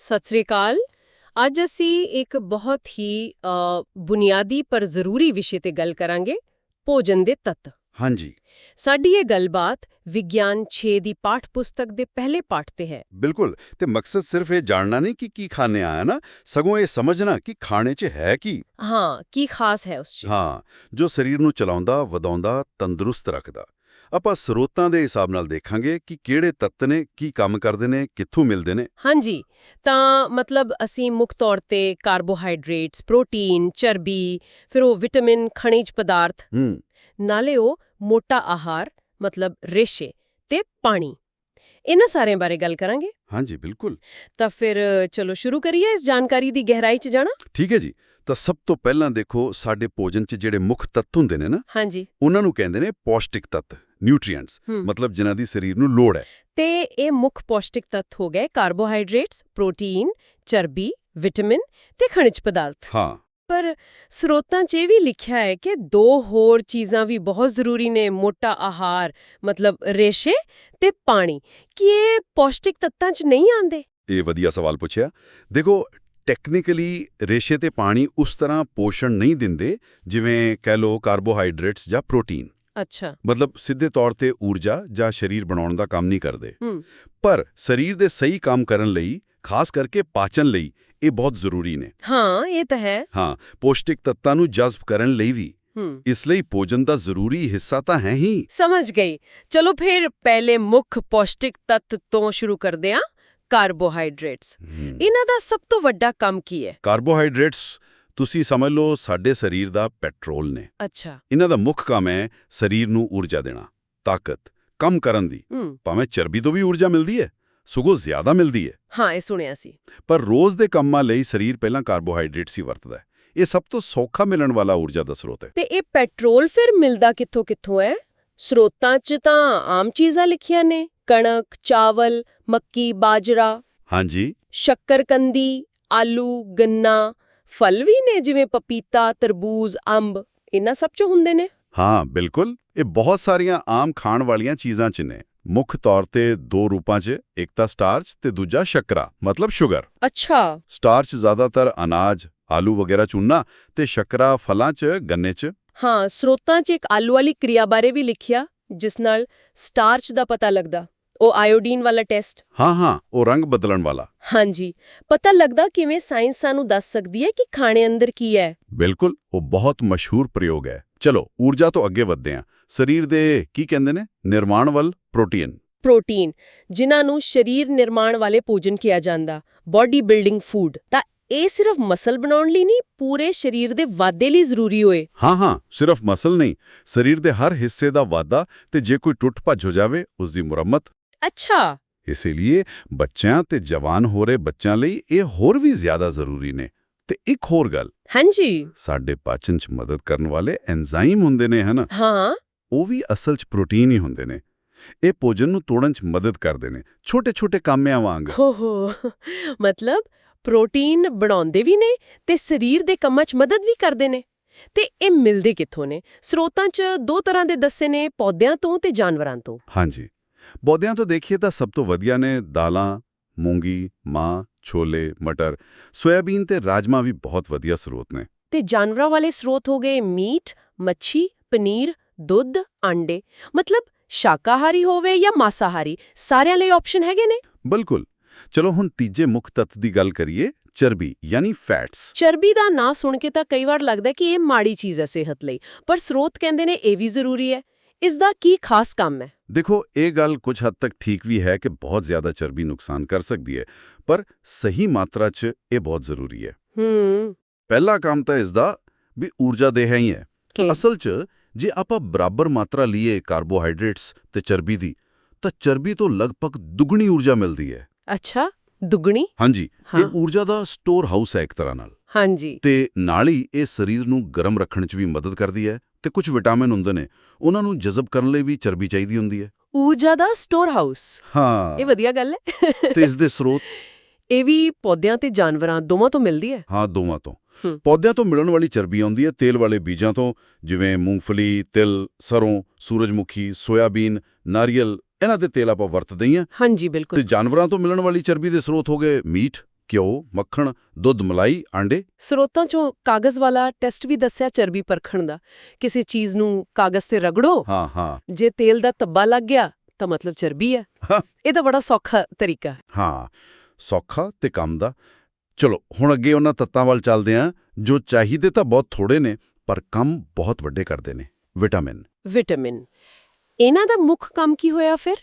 ਸਤਿ ਸ੍ਰੀ ਅਕਾਲ। ਅੱਜ ਅਸੀਂ ਇੱਕ ਬਹੁਤ ਹੀ ਬੁਨਿਆਦੀ ਪਰ ਜ਼ਰੂਰੀ ਵਿਸ਼ੇ ਤੇ ਗੱਲ ਕਰਾਂਗੇ ਭੋਜਨ ਦੇ ਤੱਤ। ਹਾਂਜੀ। ਸਾਡੀ ਇਹ ਗੱਲਬਾਤ ਵਿਗਿਆਨ 6 ਦੀ ਪਾਠ ਪੁਸਤਕ ਦੇ ਪਹਿਲੇ ਪਾਠ ਤੇ ਹੈ। ਬਿਲਕੁਲ ਤੇ ਮਕਸਦ ਸਿਰਫ ਇਹ ਜਾਣਨਾ ਨਹੀਂ ਕਿ ਕੀ ਖਾਣੇ ਆਇਆ ਨਾ ਸਗੋਂ ਇਹ ਸਮਝਣਾ ਕਿ ਖਾਣੇ 'ਚ ਹੈ ਕੀ। ਹਾਂ ਕੀ ਖਾਸ ਹੈ ਉਸ 'ਚ। ਹਾਂ ਜੋ ਸਰੀਰ ਨੂੰ ਚਲਾਉਂਦਾ ਵਧਾਉਂਦਾ ਤੰਦਰੁਸਤ ਰੱਖਦਾ। ਆਪਾਂ ਸਰੋਤਾਂ ਦੇ ਹਿਸਾਬ ਨਾਲ ਦੇਖਾਂਗੇ ਕਿ ਕਿਹੜੇ ਤੱਤ ਨੇ ਕੀ ਕੰਮ ਕਰਦੇ ਨੇ ਕਿੱਥੋਂ ਮਿਲਦੇ ਨੇ। ਹਾਂਜੀ ਤਾਂ ਮਤਲਬ ਅਸੀਂ ਮੁੱਖ ਤੌਰ ਤੇ ਕਾਰਬੋਹਾਈਡਰੇਟਸ ਪ੍ਰੋਟੀਨ ਚਰਬੀ ਫਿਰ ਉਹ ਵਿਟਾਮਿਨ ਖਣਿਜ ਪਦਾਰਥ। ਹੂੰ। ਨਾਲੇ ਉਹ ਮੋਟਾ ਆਹਾਰ ਮਤਲਬ ਰੇਸ਼ੇ ਤੇ ਪਾਣੀ। ਇਹਨਾਂ ਸਾਰਿਆਂ ਬਾਰੇ ਗੱਲ ਕਰਾਂਗੇ। ਹਾਂਜੀ ਬਿਲਕੁਲ। ਤਾਂ ਫਿਰ ਚਲੋ ਸ਼ੁਰੂ ਕਰੀਏ ਇਸ ਜਾਣਕਾਰੀ ਦੀ ਗਹਿਰਾਈ 'ਚ ਜਾਣਾ। ਠੀਕ ਹੈ ਜੀ। ਤਾਂ ਸਭ ਤੋਂ ਪਹਿਲਾਂ ਦੇਖੋ ਸਾਡੇ ਭੋਜਨ 'ਚ ਜਿਹੜੇ ਮੁੱਖ ਤੱਤ ਹੁੰਦੇ ਨੇ ਨਾ ਹਾਂਜੀ। ਉਹਨਾਂ ਨੂੰ ਕਹਿੰਦੇ ਨੇ ਪੌਸ਼ਟਿਕ ਤੱਤ। ਨਿਊਟ੍ਰੀਐਂਟਸ। ਮਤਲਬ ਜਿਨ੍ਹਾਂ ਦੀ ਸਰੀਰ ਨੂੰ ਲੋੜ ਹੈ। ਤੇ ਇਹ ਮੁੱਖ ਪੌਸ਼ਟਿਕ ਤੱਤ ਹੋ ਗਏ ਕਾਰਬੋਹਾਈਡਰੇਟਸ ਪ੍ਰੋਟੀਨ ਚਰਬੀ ਵਿਟਾਮਿਨ ਤੇ ਖਣਿਜ ਪਦਾਰਥ। ਹਾਂ। ਪਰ ਸਰੋਤਾਂ 'ਚ ਇਹ ਵੀ ਲਿਖਿਆ ਹੈ ਕਿ ਦੋ ਹੋਰ ਚੀਜ਼ਾਂ ਵੀ ਬਹੁਤ ਜ਼ਰੂਰੀ ਨੇ ਮੋਟਾ ਆਹਾਰ ਮਤਲਬ ਰੇਸ਼ੇ ਤੇ ਪਾਣੀ। ਕੀ ਇਹ ਪੌਸ਼ਟਿਕ ਤੱਤਾਂ 'ਚ ਨਹੀਂ ਆਉਂਦੇ? ਇਹ ਵਧੀਆ ਸਵਾਲ ਪੁੱਛਿਆ। ਦੇਖੋ ਟੈਕਨੀਕਲੀ ਰੇਸ਼ੇ ਤੇ ਪਾਣੀ ਉਸ ਤਰ੍ਹਾਂ ਪੋਸ਼ਣ ਨਹੀਂ ਦਿੰਦੇ ਜਿਵੇਂ ਕਹਿ ਲੋ ਕਾਰਬੋਹਾਈਡਰੇਟਸ ਜਾਂ ਪ੍ਰੋਟੀਨ। ਅੱਛਾ। ਮਤਲਬ ਸਿੱਧੇ ਤੌਰ ਤੇ ਊਰਜਾ ਜਾਂ ਸਰੀਰ ਬਣਾਉਣ ਦਾ ਕੰਮ ਨਹੀਂ ਕਰਦੇ। ਪਰ ਸਰੀਰ ਦੇ ਸਹੀ ਕੰਮ ਕਰਨ ਲਈ ਖਾਸ ਕਰਕੇ ਪਾਚਨ ਲਈ ਇਹ ਬਹੁਤ ਜ਼ਰੂਰੀ ਨੇ। ਹਾਂ ਇਹ ਤਾਂ ਹੈ। ਹਾਂ ਪੌਸ਼ਟਿਕ ਤੱਤਾਂ ਨੂੰ ਜਜ਼ਬ ਕਰਨ ਲਈ ਵੀ। ਇਸ ਲਈ ਭੋਜਨ ਦਾ ਜ਼ਰੂਰੀ ਹਿੱਸਾ ਤਾਂ ਹੈ ਹੀ। ਸਮਝ ਗਈ। ਚਲੋ ਫਿਰ ਪਹਿਲੇ ਮੁੱਖ ਪੌਸ਼ਟਿਕ ਤੱਤ ਤੋਂ ਸ਼ੁਰੂ ਕਰਦੇ ਹਾਂ ਕਾਰਬੋਹਾਈਡਰੇਟਸ। ਇਹਨਾਂ ਦਾ ਸਭ ਤੋਂ ਵੱਡਾ ਕੰਮ ਕੀ ਹੈ? ਕਾਰਬੋਹਾਈਡਰੇਟਸ ਤੁਸੀਂ ਸਮਝ ਲਓ ਸਾਡੇ ਸਰੀਰ ਦਾ ਪੈਟਰੋਲ ਨੇ। ਅੱਛਾ। ਇਹਨਾਂ ਦਾ ਮੁੱਖ ਕੰਮ ਹੈ ਸਰੀਰ ਨੂੰ ਊਰਜਾ ਦੇਣਾ ਤਾਕਤ ਕੰਮ ਕਰਨ ਦੀ। ਭਾਵੇਂ ਚਰਬੀ ਤੋਂ ਵੀ ਊਰਜਾ ਮਿਲਦੀ ਹੈ ਸਗੋਂ ਜ਼ਿਆਦਾ ਮਿਲਦੀ ਹੈ। ਹਾਂ ਇਹ ਸੁਣਿਆ ਸੀ। ਪਰ ਰੋਜ਼ ਦੇ ਕੰਮਾਂ ਲਈ ਸਰੀਰ ਪਹਿਲਾਂ ਕਾਰਬੋਹਾਈਡਰੇਟਸ ਹੀ ਵਰਤਦਾ ਹੈ। ਇਹ ਸਭ ਤੋਂ ਸੌਖਾ ਮਿਲਣ ਵਾਲਾ ਊਰਜਾ ਦਾ ਸਰੋਤ ਹੈ। ਤੇ ਇਹ ਪੈਟਰੋਲ ਫਿਰ ਮਿਲਦਾ ਕਿੱਥੋਂ ਕਿੱਥੋਂ ਹੈ? ਸਰੋਤਾਂ 'ਚ ਤਾਂ ਆਮ ਚੀਜ਼ਾਂ ਲਿਖੀਆਂ ਨੇ ਕਣਕ ਚਾਵਲ ਮੱਕੀ ਬਾਜਰਾ। ਹਾਂਜੀ। ਸ਼ੱਕਰਕੰਦੀ ਆਲੂ ਗੰਨਾ ਫਲ ਵੀ ਨੇ ਜਿਵੇਂ ਪਪੀਤਾ ਤਰਬੂਜ਼ ਅੰਬ ਇਹਨਾਂ ਸਭ 'ਚ ਹੁੰਦੇ ਨੇ? ਹਾਂ ਬਿਲਕੁਲ। ਇਹ ਬਹੁਤ ਸਾਰੀਆਂ ਆਮ ਖਾਣ ਵਾਲੀਆਂ ਚੀਜ਼ਾਂ 'ਚ ਨੇ। ਮੁੱਖ ਤੌਰ ਤੇ ਦੋ ਰੂਪਾਂ 'ਚ ਇੱਕ ਤਾਂ ਸਟਾਰਚ ਤੇ ਦੂਜਾ ਸ਼ੱਕਰਾ ਮਤਲਬ ਸ਼ੂਗਰ। ਅੱਛਾ। ਸਟਾਰਚ ਜ਼ਿਆਦਾਤਰ ਅਨਾਜ ਆਲੂ ਵਗੈਰਾ ਚੁੰਨਾ ਤੇ ਸ਼ੱਕਰਾ ਫਲਾਂ 'ਚ ਗੰਨੇ 'ਚ। ਹਾਂ ਸਰੋਤਾਂ 'ਚ ਇੱਕ ਆਲੂ ਵਾਲੀ ਕਿਰਿਆ ਬਾਰੇ ਵੀ ਲਿਖਿਆ ਜਿਸ ਨਾਲ ਸਟਾਰਚ ਦਾ ਪਤਾ ਲੱਗਦਾ। ਉਹ ਆਇਓਡੀਨ ਵਾਲਾ ਟੈਸਟ ਹਾਂ ਹਾਂ ਉਹ ਰੰਗ ਬਦਲਣ ਵਾਲਾ। ਹਾਂਜੀ। ਪਤਾ ਲੱਗਦਾ ਕਿਵੇਂ ਸਾਇੰਸ ਸਾਨੂੰ ਦੱਸ ਸਕਦੀ ਹੈ ਕਿ ਖਾਣੇ ਅੰਦਰ ਕੀ ਹੈ? ਬਿਲਕੁਲ ਉਹ ਬਹੁਤ ਮਸ਼ਹੂਰ ਪ੍ਰਯੋਗ ਹੈ। ਚਲੋ ਊਰਜਾ ਤੋਂ ਅੱਗੇ ਵਧਦੇ ਹਾਂ। ਸਰੀਰ ਦੇ ਕੀ ਕਹਿੰਦੇ ਨੇ? ਨਿਰਮਾਣ ਵੱਲ ਪ੍ਰੋਟੀਨ। ਪ੍ਰੋਟੀਨ ਜਿਨ੍ਹਾਂ ਨੂੰ ਸਰੀਰ ਨਿਰਮਾਣ ਵਾਲੇ ਭੋਜਨ ਕਿਹਾ ਜਾਂਦਾ। Body building food. ਤਾਂ ਇਹ ਸਿਰਫ ਮਸਲ ਬਣਾਉਣ ਲਈ ਨਹੀਂ ਪੂਰੇ ਸਰੀਰ ਦੇ ਵਾਧੇ ਲਈ ਜ਼ਰੂਰੀ ਹੋਏ। ਹਾਂ ਹਾਂ ਸਿਰਫ ਮਸਲ ਨਹੀਂ। ਸਰੀਰ ਦੇ ਹਰ ਹਿੱਸੇ ਦਾ ਵਾਧਾ ਤੇ ਜੇ ਕੋਈ ਟੁੱਟ ਭੱਜ ਹੋ ਜਾਵੇ ਉਸ ਦੀ ਮੁਰੰਮਤ ਅੱਛਾ। ਇਸੇ ਲਈ ਬੱਚਿਆਂ ਤੇ ਜਵਾਨ ਹੋ ਰਹੇ ਬੱਚਿਆਂ ਲਈ ਇਹ ਹੋਰ ਵੀ ਜ਼ਿਆਦਾ ਜ਼ਰੂਰੀ ਨੇ। ਤੇ ਇੱਕ ਹੋਰ ਗੱਲ। ਹਾਂਜੀ। ਸਾਡੇ ਪਾਚਨ 'ਚ ਮਦਦ ਕਰਨ ਵਾਲੇ ਐਂਜ਼ਾਈਮ ਹੁੰਦੇ ਨੇ ਹਨਾ? ਹਾਂ। ਉਹ ਵੀ ਅਸਲ 'ਚ ਪ੍ਰੋਟੀਨ ਹੀ ਹੁੰਦੇ ਨੇ। ਇਹ ਭੋਜਨ ਨੂੰ ਤੋੜਨ 'ਚ ਮਦਦ ਕਰਦੇ ਨੇ। ਛੋਟੇ-ਛੋਟੇ ਕਾਮਿਆਂ ਵਾਂਗ। ਹੋ ਹੋ। ਮਤਲਬ ਪ੍ਰੋਟੀਨ ਬਣਾਉਂਦੇ ਵੀ ਨੇ ਤੇ ਸਰੀਰ ਦੇ ਕੰਮਾਂ 'ਚ ਮਦਦ ਵੀ ਕਰਦੇ ਨੇ। ਤੇ ਇਹ ਮਿਲਦੇ ਕਿੱਥੋਂ ਨੇ? ਸਰੋਤਾਂ 'ਚ ਦੋ ਤਰ੍ਹਾਂ ਦੇ ਦੱਸੇ ਨੇ ਪੌਦਿਆਂ ਤੋਂ ਤੇ ਜਾਨਵਰਾਂ ਤੋਂ। ਹਾਂਜੀ। ਪੌਦਿਆਂ ਤੋਂ ਦੇਖੀਏ ਤਾਂ ਸਭ ਤੋਂ ਵਧੀਆ ਨੇ ਦਾਲਾਂ ਮੂੰਗੀ ਮਾਂ ਛੋਲੇ ਮਟਰ। ਸੋਇਆਬੀਨ ਤੇ ਰਾਜਮਾ ਵੀ ਬਹੁਤ ਵਧੀਆ ਸਰੋਤ ਨੇ। ਤੇ ਜਾਨਵਰਾਂ ਵਾਲੇ ਸਰੋਤ ਹੋ ਗਏ ਮੀਟ ਮੱਛੀ ਪਨੀਰ ਦੁੱਧ ਆਂਡੇ। ਮਤਲਬ ਸ਼ਾਕਾਹਾਰੀ ਹੋਵੇ ਜਾਂ ਮਾਸਾਹਾਰੀ ਸਾਰਿਆਂ ਲਈ ਆਪਸ਼ਨ ਹੈਗੇ ਨੇ? ਬਿਲਕੁਲ। ਚਲੋ ਹੁਣ ਤੀਜੇ ਮੁੱਖ ਤੱਤ ਦੀ ਗੱਲ ਕਰੀਏ ਚਰਬੀ ਯਾਨੀ ਫੈਟਸ ਚਰਬੀ ਦਾ ਨਾਂ ਸੁਣ ਕੇ ਤਾਂ ਕਈ ਵਾਰ ਲੱਗਦਾ ਕਿ ਇਹ ਮਾੜੀ ਚੀਜ਼ ਹੈ ਸਿਹਤ ਲਈ ਪਰ ਸਰੋਤ ਕਹਿੰਦੇ ਨੇ ਇਹ ਵੀ ਜ਼ਰੂਰੀ ਹੈ। ਇਸ ਦਾ ਕੀ ਖਾਸ ਕੰਮ ਹੈ? ਦੇਖੋ ਇਹ ਗੱਲ ਕੁਝ ਹੱਦ ਤੱਕ ਠੀਕ ਵੀ ਹੈ ਕਿ ਬਹੁਤ ਜ਼ਿਆਦਾ ਚਰਬੀ ਨੁਕਸਾਨ ਕਰ ਸਕਦੀ ਹੈ ਪਰ ਸਹੀ ਮਾਤਰਾ 'ਚ ਇਹ ਬਹੁਤ ਜ਼ਰੂਰੀ ਹੈ। ਹੂੰ। ਪਹਿਲਾ ਕੰਮ ਤਾਂ ਇਸ ਦਾ ਵੀ ਊਰਜਾ ਦੇਹ ਹੀ ਹੈ। ਕਿ- ਅਸਲ 'ਚ ਜੇ ਆਪਾਂ ਬਰਾਬਰ ਮਾਤਰਾ ਲਈਏ ਕਾਰਬੋਹਾਈਡਰੇਟਸ ਤੇ ਚਰਬੀ ਦੀ ਤਾਂ ਚਰਬੀ ਤੋਂ ਲਗਭਗ ਦੁੱਗਣੀ ਊਰਜਾ ਮਿਲਦੀ ਹੈ। ਅੱਛਾ ਦੁੱਗਣੀ? ਹਾਂਜੀ ਹਾਂ। ਇਹ ਊਰਜਾ ਦਾ ਸਟੋਰ ਹਾਊਸ ਹੈ ਇੱਕ ਤਰ੍ਹਾਂ ਨਾਲ। ਹਾਂਜੀ। ਤੇ ਨਾਲ ਹੀ ਇਹ ਸਰੀਰ ਨੂੰ ਗਰਮ ਰੱਖਣ 'ਚ ਵੀ ਮਦਦ ਕਰਦੀ ਹੈ ਤੇ ਕੁਝ ਵਿਟਾਮਿਨ ਹੁੰਦੇ ਨੇ ਉਹਨਾਂ ਨੂੰ ਜਜ਼ਬ ਕਰਨ ਲਈ ਵੀ ਚਰਬੀ ਚਾਹੀਦੀ ਹੁੰਦੀ ਹੈ। ਊਰਜਾ ਦਾ ਸਟੋਰ ਹਾਊਸ ਹਾਂ। ਇਹ ਵਧੀਆ ਗੱਲ ਹੈ। ਤੇ ਇਸ ਦੇ ਸਰੋਤ? ਇਹ ਵੀ ਪੌਦਿਆਂ ਤੇ ਜਾਨਵਰਾਂ ਦੋਵਾਂ ਤੋਂ ਮਿਲਦੀ ਹੈ? ਹਾਂ ਦੋਵਾਂ ਤੋਂ। ਪੌਦਿਆਂ ਤੋਂ ਮਿਲਣ ਵਾਲੀ ਚਰਬੀ ਆਉਂਦੀ ਹੈ ਤੇਲ ਵਾਲੇ ਬੀਜਾਂ ਤੋਂ ਜਿਵੇਂ ਮੂੰਗਫਲੀ ਤਿਲ ਸਰੋਂ ਸੂਰਜਮੁਖੀ ਸੋਇਆਬੀਨ ਨਾਰੀਅਲ ਇਹਨਾਂ ਦੇ ਤੇਲ ਆਪਾਂ ਵਰਤਦੇ ਹੀ ਹਾਂਜੀ ਤੇ ਬਿਲਕੁਲ ਜਾਨਵਰਾਂ ਤੋਂ ਮਿਲਣ ਵਾਲੀ ਚਰਬੀ ਦੇ ਸਰੋਤ ਹੋ ਗਏ ਮੀਟ। ਘਿਓ ਮੱਖਣ ਦੁੱਧ ਮਲਾਈ ਆਂਡੇ। ਸਰੋਤਾਂ ਚੋਂ ਕਾਗਜ਼ ਵਾਲਾ ਟੈਸਟ ਵੀ ਦੱਸਿਆ ਚਰਬੀ ਪਰਖਣ ਦਾ। ਕਿਸੇ ਚੀਜ਼ ਨੂੰ ਕਾਗਜ਼ ਤੇ ਰਗੜੋ। ਹਾਂ ਹਾਂ। ਜੇ ਤੇਲ ਦਾ ਧੱਬਾ ਲੱਗ ਗਿਆ ਤਾਂ ਮਤਲਬ ਚਰਬੀ ਹੈ। ਹਾਂ। ਇਹ ਤਾਂ ਬੜਾ ਸੌਖਾ ਤਰੀਕਾ ਹੈ। ਹਾਂ ਸੌਖਾ ਤੇ ਕੰਮ ਦਾ। ਚਲੋ ਹੁਣ ਅੱਗੇ ਉਹਨਾਂ ਤੱਤਾਂ ਵੱਲ ਚੱਲਦੇ ਆਂ। ਜੋ ਚਾਹੀਦੇ ਤਾਂ ਬਹੁਤ ਥੋੜੇ ਨੇ ਪਰ ਕੰਮ ਬਹੁਤ ਵੱਡੇ ਕਰਦੇ ਨੇ। ਵਿਟਾਮਿਨ। ਵਿਟਾਮਿਨ। ਇਹਨਾਂ ਦਾ ਮੁੱਖ ਕੰਮ ਕੀ ਹੋਇਆ ਫਿਰ?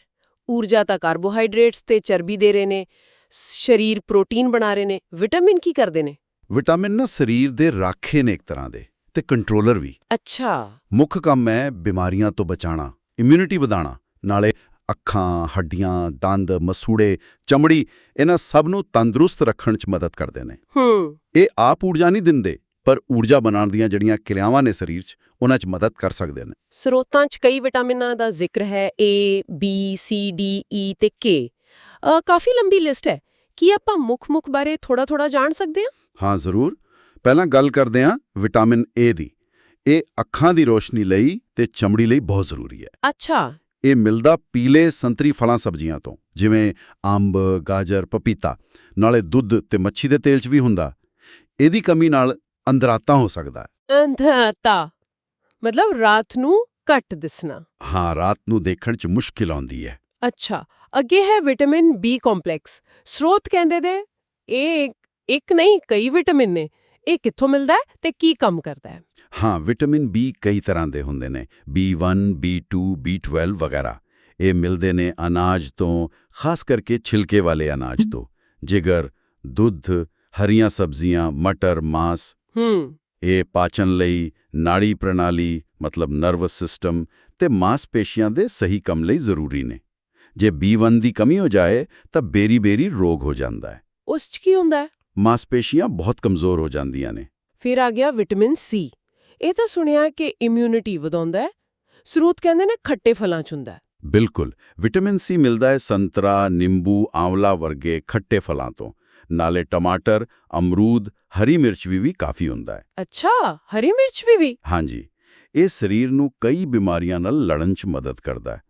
ਊਰਜਾ ਤਾਂ ਕਾਰਬੋਹਾਈਡਰੇਟਸ ਤੇ ਚਰਬੀ ਦੇ ਰਹੇ ਨੇ। ਸਰੀਰ ਪ੍ਰੋਟੀਨ ਬਣਾ ਰਹੇ ਨੇ ਵਿਟਾਮਿਨ ਕੀ ਕਰਦੇ ਨੇ? ਵਿਟਾਮਿਨ ਨਾ ਸਰੀਰ ਦੇ ਰਾਖੇ ਨੇ ਇੱਕ ਤਰ੍ਹਾਂ ਦੇ ਤੇ ਕੰਟਰੋਲਰ ਵੀ। ਅੱਛਾ। ਮੁੱਖ ਕੰਮ ਹੈ ਬਿਮਾਰੀਆਂ ਤੋਂ ਬਚਾਉਣਾ ਇਮਿਊਨਿਟੀ ਵਧਾਉਣਾ ਨਾਲੇ ਅੱਖਾਂ ਹੱਡੀਆਂ ਦੰਦ ਮਸੂੜੇ ਚਮੜੀ ਇਹਨਾਂ ਸਭ ਨੂੰ ਤੰਦਰੁਸਤ ਰੱਖਣ 'ਚ ਮਦਦ ਕਰਦੇ ਨੇ। ਹੂੰ। ਇਹ ਆਪ ਊਰਜਾ ਨਹੀਂ ਦਿੰਦੇ ਪਰ ਊਰਜਾ ਬਣਾਉਣ ਦੀਆਂ ਜਿਹੜੀਆਂ ਕਿਰਿਆਵਾਂ ਨੇ ਸਰੀਰ 'ਚ ਉਹਨਾਂ 'ਚ ਮਦਦ ਕਰ ਸਕਦੇ ਨੇ। ਸਰੋਤਾਂ 'ਚ ਕਈ ਵਿਟਾਮਿਨਾਂ ਦਾ ਜ਼ਿਕਰ ਹੈ A B C D E ਤੇ K ਕਾਫੀ ਲੰਬੀ ਲਿਸਟ ਹੈ। ਕੀ ਆਪਾਂ ਮੁੱਖ-ਮੁੱਖ ਬਾਰੇ ਥੋੜਾ-ਥੋੜਾ ਜਾਣ ਸਕਦੇ ਹਾਂ? ਹਾਂ ਜ਼ਰੂਰ। ਪਹਿਲਾਂ ਗੱਲ ਕਰਦੇ ਹਾਂ ਵਿਟਾਮਿਨ ਏ ਦੀ। ਇਹ ਅੱਖਾਂ ਦੀ ਰੋਸ਼ਨੀ ਲਈ ਤੇ ਚਮੜੀ ਲਈ ਬਹੁਤ ਜ਼ਰੂਰੀ ਹੈ। ਅੱਛਾ। ਇਹ ਮਿਲਦਾ ਪੀਲੇ ਸੰਤਰੀ ਫਲਾਂ ਸਬਜ਼ੀਆਂ ਤੋਂ ਜਿਵੇਂ ਅੰਬ ਗਾਜਰ ਪਪੀਤਾ। ਨਾਲੇ ਦੁੱਧ ਤੇ ਮੱਛੀ ਦੇ ਤੇਲ 'ਚ ਵੀ ਹੁੰਦਾ। ਇਹਦੀ ਕਮੀ ਨਾਲ ਅੰਦਰਾਤਾ ਹੋ ਸਕਦਾ ਹੈ। ਅੰਧਤਾ ਮਤਲਬ ਰਾਤ ਨੂੰ ਘੱਟ ਦਿਸਣਾ। ਹਾਂ ਰਾਤ ਨੂੰ ਦੇਖਣ 'ਚ ਮੁਸ਼ਕਿਲ ਆਉਂਦੀ ਹੈ। ਅੱਛਾ। ਅੱਗੇ ਹੈ ਵਿਟਾਮਿਨ ਬੀ ਕੰਪਲੈਕਸ। ਸਰੋਤ ਕਹਿੰਦੇ ਦੇ ਇਹ ਇੱਕ- ਨਹੀਂ ਕਈ ਵਿਟਾਮਿਨ ਨੇ। ਇਹ ਕਿੱਥੋਂ ਮਿਲਦਾ ਹੈ ਤੇ ਕੀ ਕੰਮ ਕਰਦਾ ਹੈ? ਹਾਂ ਵਿਟਾਮਿਨ ਬੀ ਕਈ ਤਰ੍ਹਾਂ ਦੇ ਹੁੰਦੇ ਨੇ। B1 B2 B12 ਵਗੈਰਾ। ਇਹ ਮਿਲਦੇ ਨੇ ਅਨਾਜ ਤੋਂ ਖਾਸ ਕਰਕੇ ਛਿਲਕੇ ਵਾਲੇ ਅਨਾਜ ਤੋਂ। ਜਿਗਰ ਦੁੱਧ ਹਰੀਆਂ ਸਬਜ਼ੀਆਂ ਮਟਰ ਮਾਂਸ। ਹੂੰ। ਇਹ ਪਾਚਨ ਲਈ ਨਾੜੀ ਪ੍ਰਣਾਲੀ ਮਤਲਬ ਨਰਵਸ ਸਿਸਟਮ ਤੇ ਮਾਸਪੇਸ਼ੀਆਂ ਦੇ ਸਹੀ ਕੰਮ ਲਈ ਜ਼ਰੂਰੀ ਨੇ। ਜੇ B1 ਦੀ ਕਮੀ ਹੋ ਜਾਏ ਤਾਂ ਬੇਰੀ-ਬੇਰੀ ਰੋਗ ਹੋ ਜਾਂਦਾ ਹੈ। ਉਸ 'ਚ ਕੀ ਹੁੰਦਾ ਹੈ? ਮਾਸਪੇਸ਼ੀਆਂ ਬਹੁਤ ਕਮਜ਼ੋਰ ਹੋ ਜਾਂਦੀਆਂ ਨੇ। ਫਿਰ ਆ ਗਿਆ ਵਿਟਾਮਿਨ ਸੀ। ਇਹ ਤਾਂ ਸੁਣਿਆ ਕਿ ਇਮਿਊਨਿਟੀ ਵਧਾਉਂਦਾ ਹੈ। ਸਰੋਤ ਕਹਿੰਦੇ ਨੇ ਖੱਟੇ ਫਲਾਂ 'ਚ ਹੁੰਦਾ ਹੈ। ਬਿਲਕੁਲ। ਵਿਟਾਮਿਨ ਸੀ ਮਿਲਦਾ ਹੈ ਸੰਤਰਾ ਨਿੰਬੂ ਆਂਵਲਾ ਵਰਗੇ ਖੱਟੇ ਫਲਾਂ ਤੋਂ। ਨਾਲੇ ਟਮਾਟਰ ਅਮਰੂਦ ਹਰੀ ਮਿਰਚ ਵੀ ਵੀ ਕਾਫੀ ਹੁੰਦਾ ਹੈ। ਅੱਛਾ! ਹਰੀ ਮਿਰਚ ਵੀ ਵੀ? ਹਾਂਜੀ। ਇਹ ਸਰੀਰ ਨੂੰ ਕਈ ਬਿਮਾਰੀਆਂ ਨਾਲ ਲੜਨ 'ਚ ਮਦਦ ਕਰਦਾ ਹੈ।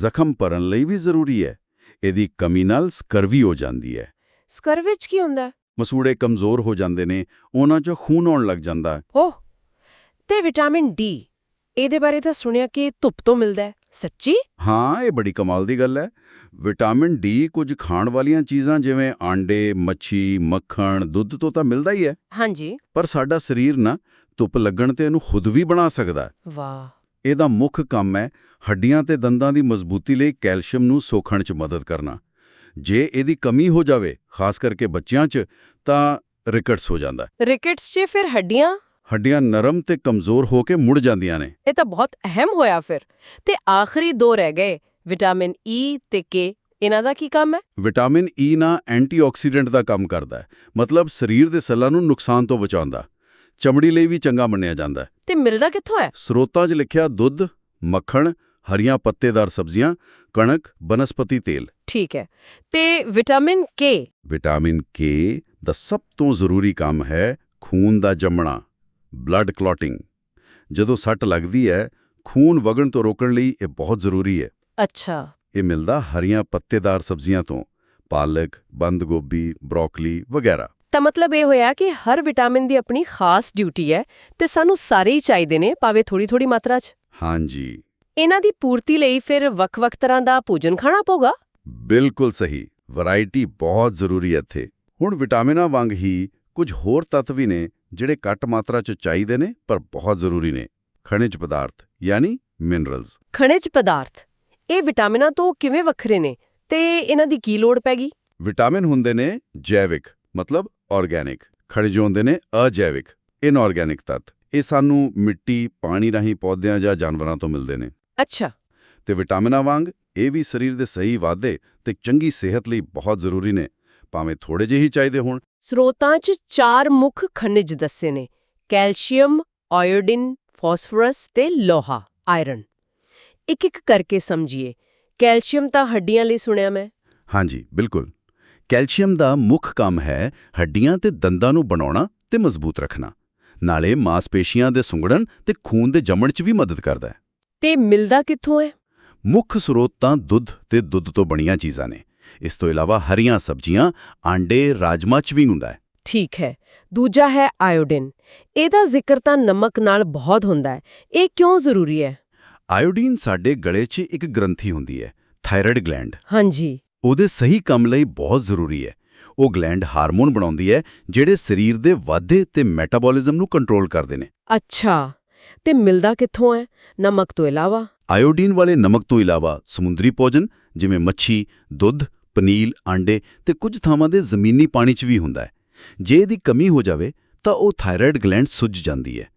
ਜ਼ਖਮ ਭਰਨ ਲਈ ਵੀ ਜ਼ਰੂਰੀ ਹੈ। ਇਹਦੀ ਕਮੀ ਨਾਲ ਸਕਰਵੀ ਹੋ ਜਾਂਦੀ ਹੈ। ਸਕਰ ਵਿੱਚ ਕੀ ਹੁੰਦਾ? ਮਸੂੜੇ ਕਮਜ਼ੋਰ ਹੋ ਜਾਂਦੇ ਨੇ ਉਹਨਾਂ 'ਚੋਂ ਖੂਨ ਆਉਣ ਲੱਗ ਜਾਂਦਾ। ਓਹ ਤੇ ਵਿਟਾਮਿਨ ਡੀ ਇਹਦੇ ਬਾਰੇ ਤਾਂ ਸੁਣਿਆ ਕਿ ਧੁੱਪ ਤੋਂ ਮਿਲਦਾ ਹੈ। ਸੱਚੀ? ਹਾਂ ਇਹ ਬੜੀ ਕਮਾਲ ਦੀ ਗੱਲ ਹੈ। ਵਿਟਾਮਿਨ ਡੀ ਕੁਝ ਖਾਣ ਵਾਲੀਆਂ ਚੀਜ਼ਾਂ ਜਿਵੇਂ ਆਂਡੇ ਮੱਛੀ ਮੱਖਣ ਦੁੱਧ ਤੋਂ ਤਾਂ ਮਿਲਦਾ ਹੀ ਹੈ। ਹਾਂਜੀ। ਪਰ ਸਾਡਾ ਸਰੀਰ ਨਾ ਧੁੱਪ ਲੱਗਣ ਤੇ ਇਹਨੂੰ ਖੁਦ ਵੀ ਬਣਾ ਸਕਦਾ। ਵਾਹ। ਇਹਦਾ ਮੁੱਖ ਕੰਮ ਹੈ ਹੱਡੀਆਂ ਤੇ ਦੰਦਾਂ ਦੀ ਮਜ਼ਬੂਤੀ ਲਈ ਕੈਲਸ਼ੀਅਮ ਨੂੰ ਸੋਖਣ 'ਚ ਮਦਦ ਕਰਨਾ। ਜੇ ਇਹਦੀ ਕਮੀ ਹੋ ਜਾਵੇ ਖਾਸ ਕਰਕੇ ਬੱਚਿਆਂ 'ਚ ਤਾਂ ਰਿਕਟਸ ਹੋ ਜਾਂਦਾ। ਰਿਕਟਸ 'ਚ ਫਿਰ ਹੱਡੀਆਂ? ਹੱਡੀਆਂ ਨਰਮ ਤੇ ਕਮਜ਼ੋਰ ਹੋ ਕੇ ਮੁੜ ਜਾਂਦੀਆਂ ਨੇ। ਇਹ ਤਾਂ ਬਹੁਤ ਅਹਿਮ ਹੋਇਆ ਫਿਰ। ਤੇ ਆਖਰੀ ਦੋ ਰਹਿ ਗਏ ਵਿਟਾਮਿਨ ਈ ਤੇ ਕੇ ਇਹਨਾਂ ਦਾ ਕੀ ਕੰਮ ਹੈ? ਵਿਟਾਮਿਨ ਈ ਨਾ ਐਂਟੀਆਕਸੀਡੈਂਟ ਦਾ ਕੰਮ ਕਰਦਾ ਹੈ। ਮਤਲਬ ਸਰੀਰ ਦੇ ਸੈੱਲਾਂ ਨੂੰ ਨੁਕਸਾਨ ਤੋਂ ਬਚਾਉਂਦਾ ਚਮੜੀ ਲਈ ਵੀ ਚੰਗਾ ਮੰਨਿਆ ਜਾਂਦਾ ਹੈ। ਤੇ ਮਿਲਦਾ ਕਿੱਥੋਂ ਹੈ? ਸਰੋਤਾਂ 'ਚ ਲਿਖਿਆ ਦੁੱਧ ਮੱਖਣ ਹਰੀਆਂ ਪੱਤੇਦਾਰ ਸਬਜ਼ੀਆਂ ਕਣਕ ਬਨਸਪਤੀ ਤੇਲ। ਠੀਕ ਹੈ। ਤੇ ਵਿਟਾਮਿਨ ਕੇ ਵਿਟਾਮਿਨ ਕੇ ਦਾ ਸਭ ਤੋਂ ਜ਼ਰੂਰੀ ਕੰਮ ਹੈ ਖੂਨ ਦਾ ਜੰਮਣਾ ਬਲੱਡ ਕਲੌਟਿੰਗ ਜਦੋਂ ਸੱਟ ਲੱਗਦੀ ਹੈ ਖੂਨ ਵਗਣ ਤੋਂ ਰੋਕਣ ਲਈ ਇਹ ਬਹੁਤ ਜ਼ਰੂਰੀ ਹੈ। ਅੱਛਾ। ਇਹ ਮਿਲਦਾ ਹਰੀਆਂ ਪੱਤੇਦਾਰ ਸਬਜ਼ੀਆਂ ਤੋਂ ਪਾਲਕ ਬੰਦ ਗੋਭੀ ਬ੍ਰੋਕਲੀ ਵਗੈਰਾ। ਤਾਂ ਮਤਲਬ ਇਹ ਹੋਇਆ ਕਿ ਹਰ ਵਿਟਾਮਿਨ ਦੀ ਆਪਣੀ ਖਾਸ ਡਿਊਟੀ ਹੈ ਤੇ ਸਾਨੂੰ ਸਾਰੇ ਹੀ ਚਾਹੀਦੇ ਨੇ ਭਾਵੇਂ ਥੋੜੀ ਥੋੜੀ ਮਾਤਰਾ 'ਚ। ਹਾਂਜੀ। ਇਹਨਾਂ ਦੀ ਪੂਰਤੀ ਲਈ ਫਿਰ ਵੱਖ-ਵੱਖ ਤਰ੍ਹਾਂ ਦਾ ਭੋਜਨ ਖਾਣਾ ਪਊਗਾ? ਬਿਲਕੁਲ ਸਹੀ। ਵੈਰਾਈਟੀ ਬਹੁਤ ਜ਼ਰੂਰੀ ਹੈ ਇੱਥੇ। ਹੁਣ ਵਿਟਾਮਿਨਾਂ ਵਾਂਗ ਹੀ ਕੁਝ ਹੋਰ ਤੱਤ ਵੀ ਨੇ ਜਿਹੜੇ ਘੱਟ ਮਾਤਰਾ 'ਚ ਚਾਹੀਦੇ ਨੇ ਪਰ ਬਹੁਤ ਜ਼ਰੂਰੀ ਨੇ। ਖਣਿਜ ਪਦਾਰਥ ਯਾਨੀ ਮਿਨਰਲਸ ਖਣਿਜ ਪਦਾਰਥ। ਇਹ ਵਿਟਾਮਿਨਾਂ ਤੋਂ ਕਿਵੇਂ ਵੱਖਰੇ ਨੇ ਤੇ ਇਹਨਾਂ ਦੀ ਕੀ ਲੋੜ ਪੈਗੀ ਵਿਟਾਮਿਨ ਹੁੰਦੇ ਨੇ ਜੈਵਿਕ। ਮਤਲਬ ਆਰਗੈਨਿਕ। ਖਣਿਜ ਹੁੰਦੇ ਨੇ ਅਜੈਵਿਕ ਇਨਆਰਗੈਨਿਕ ਤੱਤ। ਇਹ ਸਾਨੂੰ ਮਿੱਟੀ ਪਾਣੀ ਰਾਹੀਂ ਪੌਦਿਆਂ ਜਾਂ ਜਾਨਵਰਾਂ ਤੋਂ ਮਿਲਦੇ ਨੇ। ਅੱਛਾ। ਤੇ ਵਿਟਾਮਿਨਾਂ ਵਾਂਗ ਇਹ ਵੀ ਸਰੀਰ ਦੇ ਸਹੀ ਵਾਧੇ ਤੇ ਚੰਗੀ ਸਿਹਤ ਲਈ ਬਹੁਤ ਜ਼ਰੂਰੀ ਨੇ। ਭਾਵੇਂ ਥੋੜੇ ਜਿਹੇ ਹੀ ਚਾਹੀਦੇ ਹੋਣ। ਸਰੋਤਾਂ 'ਚ ਚਾਰ ਮੁੱਖ ਖਣਿਜ ਦੱਸੇ ਨੇ। ਕੈਲਸ਼ੀਅਮ ਆਇਓਡਿਨ ਫਾਸਫੋਰਸ ਤੇ ਲੋਹਾ ਆਇਰਨ। ਇੱਕ ਇੱਕ ਕਰਕੇ ਸਮਝੀਏ। ਕੈਲਸ਼ੀਅਮ ਤਾਂ ਹੱਡੀਆਂ ਲਈ ਸੁਣਿਆ ਮੈਂ। ਹਾਂਜੀ ਬਿਲਕੁਲ। ਕੈਲਸ਼ੀਅਮ ਦਾ ਮੁੱਖ ਕੰਮ ਹੈ ਹੱਡੀਆਂ ਤੇ ਦੰਦਾਂ ਨੂੰ ਬਣਾਉਣਾ ਤੇ ਮਜ਼ਬੂਤ ਰੱਖਣਾ। ਨਾਲੇ ਮਾਸਪੇਸ਼ੀਆਂ ਦੇ ਸੁੰਗੜਨ ਤੇ ਖੂਨ ਦੇ ਜੰਮਣ 'ਚ ਵੀ ਮਦਦ ਕਰਦਾ ਹੈ। ਤੇ ਮਿਲਦਾ ਕਿੱਥੋਂ ਹੈ? ਮੁੱਖ ਸਰੋਤ ਤਾਂ ਦੁੱਧ ਤੇ ਦੁੱਧ ਤੋਂ ਬਣੀਆਂ ਚੀਜ਼ਾਂ ਨੇ। ਇਸ ਤੋਂ ਇਲਾਵਾ ਹਰੀਆਂ ਸਬਜ਼ੀਆਂ ਆਂਡੇ ਰਾਜਮਾ 'ਚ ਵੀ ਹੁੰਦਾ ਹੈ। ਠੀਕ ਹੈ। ਦੂਜਾ ਹੈ ਆਇਓਡਿਨ। ਇਹਦਾ ਜ਼ਿਕਰ ਤਾਂ ਨਮਕ ਨਾਲ ਬਹੁਤ ਹੁੰਦਾ ਹੈ। ਇਹ ਕਿਉਂ ਜ਼ਰੂਰੀ ਹੈ? ਆਇਓਡੀਨ ਸਾਡੇ ਗਲੇ 'ਚ ਇੱਕ ਗ੍ਰੰਥੀ ਹੁੰਦੀ ਹੈ ਥਾਇਰਾਇਡ ਗਲੈਂਡ। ਹਾਂਜੀ। ਉਹਦੇ ਸਹੀ ਕੰਮ ਲਈ ਬਹੁਤ ਜ਼ਰੂਰੀ ਹੈ। ਉਹ ਗਲੈਂਡ ਹਾਰਮੋਨ ਬਣਾਉਂਦੀ ਹੈ ਜਿਹੜੇ ਸਰੀਰ ਦੇ ਵਾਧੇ ਤੇ ਮੈਟਾਬੋਲਿਜ਼ਮ ਨੂੰ ਕੰਟਰੋਲ ਕਰਦੇ ਨੇ। ਅੱਛਾ ਤੇ ਮਿਲਦਾ ਕਿੱਥੋਂ ਹੈ? ਨਮਕ ਤੋਂ ਇਲਾਵਾ? ਆਇਓਡੀਨ ਵਾਲੇ ਨਮਕ ਤੋਂ ਇਲਾਵਾ ਸਮੁੰਦਰੀ ਭੋਜਨ ਜਿਵੇਂ ਮੱਛੀ ਦੁੱਧ ਪਨੀਰ ਆਂਡੇ ਤੇ ਕੁਝ ਥਾਵਾਂ ਦੇ ਜ਼ਮੀਨੀ ਪਾਣੀ 'ਚ ਵੀ ਹੁੰਦਾ ਹੈ। ਜੇ ਇਹਦੀ ਕਮੀ ਹੋ ਜਾਵੇ ਤਾਂ ਉਹ ਥਾਇਰਾਇਡ ਗਲੈਂਡ ਸੁੱਜ ਜਾਂਦੀ ਹੈ।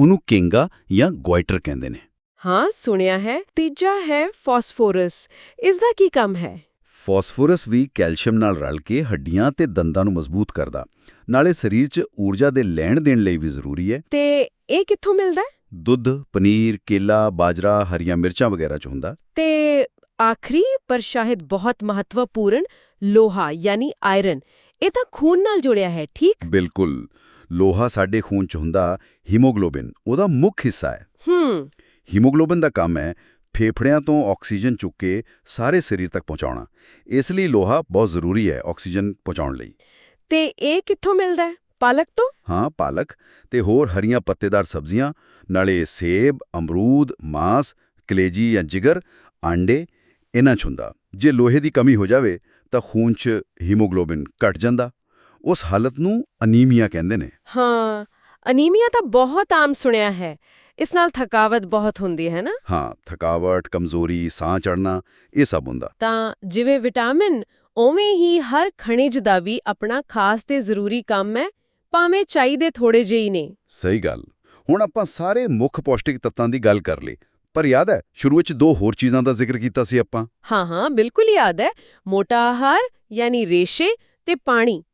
ਉਹਨੂੰ ਕੇਂਗਾ ਜਾਂ ਗੋਇਟਰ ਕਹਿੰਦੇ ਨੇ। ਹਾਂ ਸੁਣਿਆ ਹੈ। ਤੀਜਾ ਹੈ ਫਾਸਫੋਰਸ। ਇਸ ਦਾ ਕੀ ਕੰਮ ਹੈ? ਫਾਸਫੋਰਸ ਵੀ ਕੈਲਸ਼ੀਅਮ ਨਾਲ ਰਲ ਕੇ ਹੱਡੀਆਂ ਤੇ ਦੰਦਾਂ ਨੂੰ ਮਜ਼ਬੂਤ ਕਰਦਾ। ਨਾਲੇ ਸਰੀਰ 'ਚ ਊਰਜਾ ਦੇ ਲੈਣ ਦੇਣ ਲਈ ਵੀ ਜ਼ਰੂਰੀ ਹੈ। ਤੇ ਇਹ ਕਿੱਥੋਂ ਮਿਲਦਾ ਦੁੱਧ ਪਨੀਰ ਕੇਲਾ ਬਾਜਰਾ ਹਰੀਆਂ ਮਿਰਚਾਂ ਵਗੈਰਾ 'ਚ ਹੁੰਦਾ। ਤੇ ਆਖਰੀ ਪਰ ਸ਼ਾਇਦ ਬਹੁਤ ਮਹੱਤਵਪੂਰਨ ਲੋਹਾ ਯਾਨੀ ਆਇਰਨ। ਇਹ ਤਾਂ ਖੂਨ ਨਾਲ ਜੁੜਿਆ ਹੈ ਠੀਕ? ਬਿਲਕੁਲ। ਲੋਹਾ ਸਾਡੇ ਖੂਨ 'ਚ ਹੁੰਦਾ ਹੀਮੋਗਲੋਬਿਨ ਉਹਦਾ ਮੁੱਖ ਹਿੱਸਾ ਹੈ। ਹੂੰ। ਹੀਮੋਗਲੋਬਿਨ ਦਾ ਕੰਮ ਹੈ ਫੇਫੜਿਆਂ ਤੋਂ ਆਕਸੀਜਨ ਚੁੱਕ ਕੇ ਸਾਰੇ ਸਰੀਰ ਤੱਕ ਪਹੁੰਚਾਉਣਾ। ਇਸ ਲਈ ਲੋਹਾ ਬਹੁਤ ਜ਼ਰੂਰੀ ਹੈ ਆਕਸੀਜਨ ਪਹੁੰਚਾਉਣ ਲਈ। ਤੇ ਇਹ ਕਿੱਥੋਂ ਮਿਲਦਾ ਹੈ? ਪਾਲਕ ਤੋਂ? ਹਾਂ ਪਾਲਕ ਤੇ ਹੋਰ ਹਰੀਆਂ ਪੱਤੇਦਾਰ ਸਬਜ਼ੀਆਂ ਨਾਲੇ ਸੇਬ ਅਮਰੂਦ ਮਾਂਸ ਕਲੇਜੀ ਜਾਂ ਜਿਗਰ ਆਂਡੇ ਇਹਨਾਂ 'ਚ ਹੁੰਦਾ। ਜੇ ਲੋਹੇ ਦੀ ਕਮੀ ਹੋ ਜਾਵੇ ਤਾਂ ਖੂਨ 'ਚ ਹੀਮੋਗਲੋਬਿਨ ਘਟ ਜਾਂਦਾ। ਉਸ ਹਾਲਤ ਨੂੰ ਅਨੀਮੀਆ ਕਹਿੰਦੇ ਨੇ। ਹਾਂ ਅਨੀਮੀਆ ਤਾਂ ਬਹੁਤ ਆਮ ਸੁਣਿਆ ਹੈ। ਇਸ ਨਾਲ ਥਕਾਵਟ ਬਹੁਤ ਹੁੰਦੀ ਹੈ ਨਾ? ਹਾਂ ਥਕਾਵਟ ਕਮਜ਼ੋਰੀ ਸਾਹ ਚੜਨਾ ਇਹ ਸਭ ਹੁੰਦਾ। ਤਾਂ ਜਿਵੇਂ ਵਿਟਾਮਿਨ ਉਵੇਂ ਹੀ ਹਰ ਖਣਿਜ ਦਾ ਵੀ ਆਪਣਾ ਖਾਸ ਤੇ ਜ਼ਰੂਰੀ ਕੰਮ ਹੈ ਭਾਵੇਂ ਚਾਹੀਦੇ ਥੋੜੇ ਜਿਹੇ ਹੀ ਨੇ। ਸਹੀ ਗੱਲ। ਹੁਣ ਆਪਾਂ ਸਾਰੇ ਮੁੱਖ ਪੌਸ਼ਟਿਕ ਤੱਤਾਂ ਦੀ ਗੱਲ ਕਰ ਲਈ ਪਰ ਯਾਦ ਹੈ ਸ਼ੁਰੂ ਵਿੱਚ ਦੋ ਹੋਰ ਚੀਜ਼ਾਂ ਦਾ ਜ਼ਿਕਰ ਕੀਤਾ ਸੀ ਆਪਾਂ। ਹਾਂ ਹਾਂ ਬਿਲਕੁਲ ਯਾਦ ਹੈ। ਮੋਟਾ ਆਹਾਰ ਯਾਨੀ ਰੇਸ਼ੇ ਤੇ ਪਾਣੀ।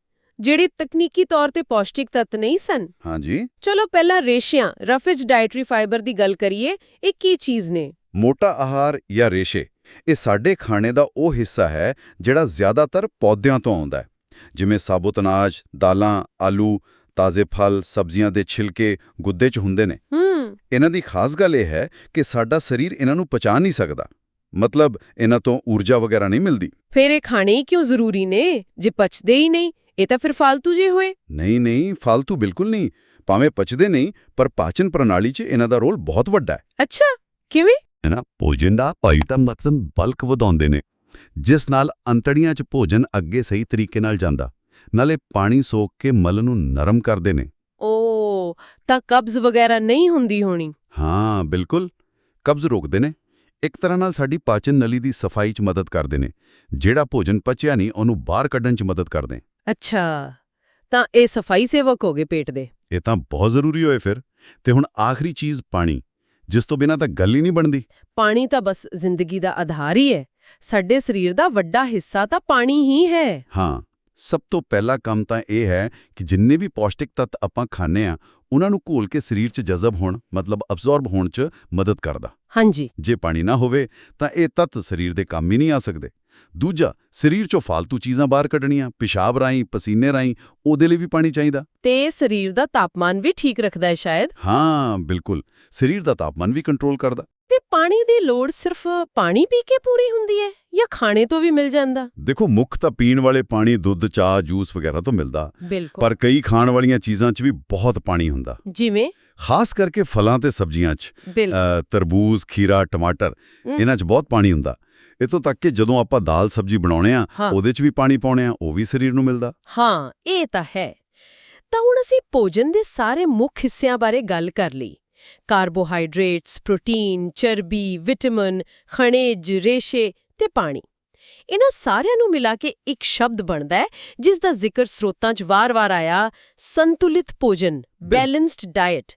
ਜਿਹੜੇ ਤਕਨੀਕੀ ਤੌਰ ਤੇ ਪੌਸ਼ਟਿਕ ਤੱਤ ਨਹੀਂ ਸਨ? ਹਾਂਜੀ। ਚਲੋ ਪਹਿਲਾਂ ਰੇਸ਼ਿਆਂ ਰਫੇਜ ਡਾਈਟਰੀ ਫਾਈਬਰ ਦੀ ਗੱਲ ਕਰੀਏ ਇਹ ਕੀ ਚੀਜ਼ ਨੇ? ਮੋਟਾ ਆਹਾਰ ਜਾਂ ਰੇਸ਼ੇ ਇਹ ਸਾਡੇ ਖਾਣੇ ਦਾ ਉਹ ਹਿੱਸਾ ਹੈ ਜਿਹੜਾ ਜ਼ਿਆਦਾਤਰ ਪੌਦਿਆਂ ਤੋਂ ਆਉਂਦਾ ਹੈ। ਜਿਵੇਂ ਸਾਬੁਤ ਅਨਾਜ ਦਾਲਾਂ ਆਲੂ ਤਾਜ਼ੇ ਫਲ ਸਬਜ਼ੀਆਂ ਦੇ ਛਿਲਕੇ ਗੁੱਦੇ 'ਚ ਹੁੰਦੇ ਨੇ। ਇਹਨਾਂ ਦੀ ਖਾਸ ਗੱਲ ਇਹ ਹੈ ਕਿ ਸਾਡਾ ਸਰੀਰ ਇਹਨਾਂ ਨੂੰ ਪਚਾ ਨਹੀਂ ਸਕਦਾ। ਮਤਲਬ ਇਹਨਾਂ ਤੋਂ ਊਰਜਾ ਵਗੈਰਾ ਨਹੀਂ ਮਿਲਦੀ। ਫਿਰ ਇਹ ਖਾਣੇ ਹੀ ਕਿਉਂ ਜ਼ਰੂਰੀ ਨੇ? ਜੇ ਪਚਦੇ ਹੀ ਨਹੀਂ ਇਹ ਤਾਂ ਫਿਰ ਫਾਲਤੂ ਜੇ ਹੋਏ। ਨਹੀਂ ਨਹੀਂ ਫਾਲਤੂ ਬਿਲਕੁਲ ਨਹੀਂ। ਭਾਵੇਂ ਪਚਦੇ ਨਹੀਂ ਪਰ ਪਾਚਨ ਪ੍ਰਣਾਲੀ 'ਚ ਇਹਨਾਂ ਦਾ ਰੋਲ ਬਹੁਤ ਵੱਡਾ ਹੈ। ਅੱਛਾ ਕਿਵੇਂ? ਹੈ ਨਾ? ਭੋਜਨ ਦਾ ਭਾਈ ਤਾਂ ਮਤਲਬ ਬਲਕ ਵਧਾਉਂਦੇ ਨੇ। ਜਿਸ ਨਾਲ ਅੰਤੜੀਆਂ 'ਚ ਭੋਜਨ ਅੱਗੇ ਸਹੀ ਤਰੀਕੇ ਨਾਲ ਜਾਂਦਾ ਨਾਲੇ ਪਾਣੀ ਸੋਖ ਕੇ ਮਲ ਨੂੰ ਨਰਮ ਕਰਦੇ ਨੇ। ਓ ਤਾਂ ਕਬਜ਼ ਵਗੈਰਾ ਨਹੀਂ ਹੁੰਦੀ ਹੋਣੀ। ਹਾਂ ਬਿਲਕੁਲ। ਕਬਜ਼ ਰੋਕਦੇ ਨੇ। ਇੱਕ ਤਰ੍ਹਾਂ ਨਾਲ ਸਾਡੀ ਪਾਚਨ ਨਲੀ ਦੀ ਸਫ਼ਾਈ 'ਚ ਮਦਦ ਕਰਦੇ ਨੇ। ਜਿਹੜਾ ਭੋਜਨ ਪਚਿਆ ਨਹੀਂ ਉਹਨੂੰ ਬਾਹਰ ਕੱਢਣ 'ਚ ਮਦਦ ਕਰਦੇ। ਅੱਛਾ ਤਾਂ ਇਹ ਸਫ਼ਾਈ ਸੇਵਕ ਹੋ ਗਏ ਪੇਟ ਦੇ। ਇਹ ਤਾਂ ਬਹੁਤ ਜ਼ਰੂਰੀ ਹੋਏ ਫਿਰ। ਤੇ ਹੁਣ ਆਖਰੀ ਚੀਜ਼ ਪਾਣੀ ਜਿਸ ਤੋਂ ਬਿਨਾਂ ਤਾਂ ਗੱਲ ਹੀ ਨਹੀਂ ਬਣਦੀ। ਪਾਣੀ ਤਾਂ ਬਸ ਜ਼ਿੰਦਗੀ ਦਾ ਆਧਾਰ ਹੀ ਹੈ। ਸਾਡੇ ਸਰੀਰ ਦਾ ਵੱਡਾ ਹਿੱਸਾ ਤਾਂ ਪਾਣੀ ਹੀ ਹੈ। ਹਾਂ ਸਭ ਤੋਂ ਪਹਿਲਾ ਕੰਮ ਤਾਂ ਇਹ ਹੈ ਕਿ ਜਿੰਨੇ ਵੀ ਪੌਸ਼ਟਿਕ ਤੱਤ ਆਪਾਂ ਖਾਂਦੇ ਆ ਉਹਨਾਂ ਨੂੰ ਘੋਲ ਕੇ ਸਰੀਰ 'ਚ ਜਜ਼ਬ ਹੋਣ ਮਤਲਬ ਅਬਜ਼ੌਰਬ ਹੋਣ 'ਚ ਮਦਦ ਕਰਦਾ। ਹਾਂਜੀ। ਜੇ ਪਾਣੀ ਨਾ ਹੋਵੇ ਤਾਂ ਇਹ ਤੱਤ ਸਰੀਰ ਦੇ ਕੰਮ ਹੀ ਨਹੀਂ ਆ ਸਕਦੇ। ਦੂਜਾ ਸਰੀਰ 'ਚੋਂ ਫालतू ਚੀਜ਼ਾਂ ਬਾਹਰ ਕੱਢਣੀਆਂ ਪਿਸ਼ਾਬ ਰਾਹੀਂ ਪਸੀਨੇ ਰਾਹੀਂ ਉਹਦੇ ਲਈ ਵੀ ਪਾਣੀ ਚਾਹੀਦਾ। ਤੇ ਸਰੀਰ ਦਾ ਤਾਪਮਾਨ ਵੀ ਠੀਕ ਰੱਖਦਾ ਹੈ ਸ਼ਾਇਦ? ਹਾਂ ਬਿਲਕੁਲ। ਸਰੀਰ ਦਾ ਤਾਪਮਾਨ ਵੀ ਕੰਟਰੋਲ ਕਰਦਾ। ਤੇ ਪਾਣੀ ਦੀ ਲੋੜ ਸਿਰਫ ਪਾਣੀ ਪੀ ਕੇ ਪੂਰੀ ਹੁੰਦੀ ਹੈ ਜਾਂ ਖਾਣੇ ਤੋਂ ਵੀ ਮਿਲ ਜਾਂਦਾ? ਦੇਖੋ ਮੁੱਖ ਤਾਂ ਪੀਣ ਵਾਲੇ ਪਾਣੀ ਦੁੱਧ ਚਾਹ ਜੂਸ ਵਗੈਰਾ ਤੋਂ ਮਿਲਦਾ। ਪਰ ਕਈ ਖਾਣ ਵਾਲੀਆਂ ਚੀਜ਼ਾਂ 'ਚ ਵੀ ਬਹੁਤ ਪਾਣੀ ਹੁੰਦਾ। ਜਿਵੇਂ? ਖਾਸ ਕਰਕੇ ਫਲਾਂ ਤੇ ਸਬਜ਼ੀਆਂ 'ਚ। ਤਰਬੂਜ਼ ਖੀਰਾ ਟਮਾਟਰ। ਇਹਨਾਂ 'ਚ ਬਹੁਤ ਪਾਣੀ ਹੁੰਦਾ। ਇਤੋਂ ਤੱਕ ਕਿ ਜਦੋਂ ਆਪਾਂ ਦਾਲ ਸਬਜ਼ੀ ਬਣਾਉਣੇ ਆ। ਉਹਦੇ 'ਚ ਵੀ ਪਾਣੀ ਪਾਉਣੇ ਆ ਉਹ ਵੀ ਸਰੀਰ ਨੂੰ ਮਿਲਦਾ। ਹਾਂ ਇਹ ਤਾਂ ਹੈ। ਤਾਂ ਹੁਣ ਅਸੀਂ ਭੋਜਨ ਦੇ ਸਾਰੇ ਮੁੱਖ ਹਿੱਸਿਆਂ ਬਾਰੇ ਗੱਲ ਕਰ ਲਈ। ਕਾਰਬੋਹਾਈਡਰੇਟਸ ਪ੍ਰੋਟੀਨ ਚਰਬੀ ਵਿਟਾਮਿਨ ਖਣਿਜ ਰੇਸ਼ੇ ਤੇ ਪਾਣੀ। ਇਹਨਾਂ ਸਾਰਿਆਂ ਨੂੰ ਮਿਲਾ ਕੇ ਇੱਕ ਸ਼ਬਦ ਬਣਦਾ ਹੈ ਜਿਸ ਦਾ ਜ਼ਿਕਰ ਸਰੋਤਾਂ 'ਚ ਵਾਰ-ਵਾਰ ਆਇਆ ਸੰਤੁਲਿਤ ਭੋਜਨ ਬੈਲੈਂਸਡ ਡਾਈਟ